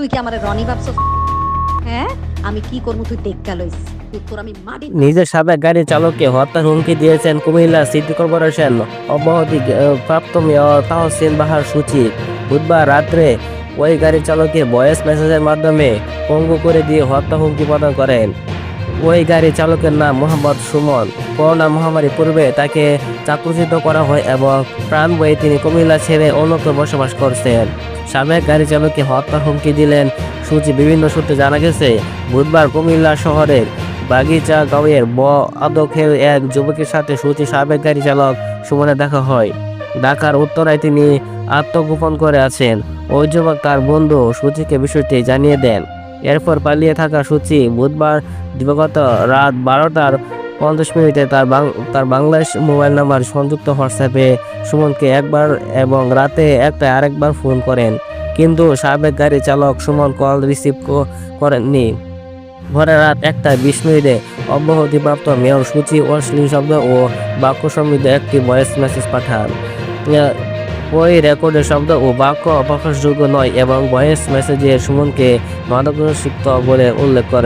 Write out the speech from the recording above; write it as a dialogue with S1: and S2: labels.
S1: তুই কি রনি ভাবছস? হ্যাঁ? আমি কি তুই
S2: নিজের সাবেক গাড়ি চালককে হত্যার হুমকি দিয়েছেন কুমিল্লা সিটি কর্পোরেশন। অব্যাহতি প্রাপ্ত মেয়র তাহসিন বাহার সূচি। বুধবার রাত্রে ওই গাড়ি চালককে ভয়েস মেসেজের মাধ্যমে পঙ্গু করে দিয়ে হত্যা হুমকি প্রদান করেন। ওই গাড়ি চালকের নাম মোহাম্মদ সুমন। করোনা মহামারী পূর্বে তাকে চাকরিচ্যুত করা হয় এবং প্রাণ বয়ে তিনি কুমিল্লা ছেড়ে অন্যত্র বসবাস করছেন। সাবেক গাড়ি চালককে হত্যার হুমকি দিলেন সূচি বিভিন্ন সূত্রে জানা গেছে, বুধবার কুমিল্লা শহরের বাগিচা গাঁয়ের ব আদখের এক যুবকের সাথে সূচি সাবেক গাড়ি চালক সুমনে দেখা হয়। ঢাকার উত্তরায় তিনি আত্মগোপন করে আছেন। ওই যুবক তার বন্ধু সূচিকে বিষয়টি জানিয়ে দেন। এরপর পালিয়ে থাকা সূচি বুধবার দিবাগত রাত বারোটার পঞ্চাশ মিনিটে তার তার বাংলাদেশ মোবাইল নাম্বার সংযুক্ত হোয়াটসঅ্যাপে সুমনকে একবার এবং রাতে একটা আরেকবার ফোন করেন। কিন্তু সাবেক গাড়ি চালক সুমন কল রিসিভ করেননি। ভোরে রাত একটা বিশ মিনিটে অব্যাহতিপ্রাপ্ত মেয়র সূচি অশ্লীল শব্দ ও বাক্য সমৃদ্ধ একটি ভয়েস মেসেজ পাঠান। ওই রেকর্ডের শব্দ ও বাক্য অপ্রকাশযোগ্য নয় এবং ভয়েস মেসেজের সুমনকে মাদকাসক্ত বলে উল্লেখ করে।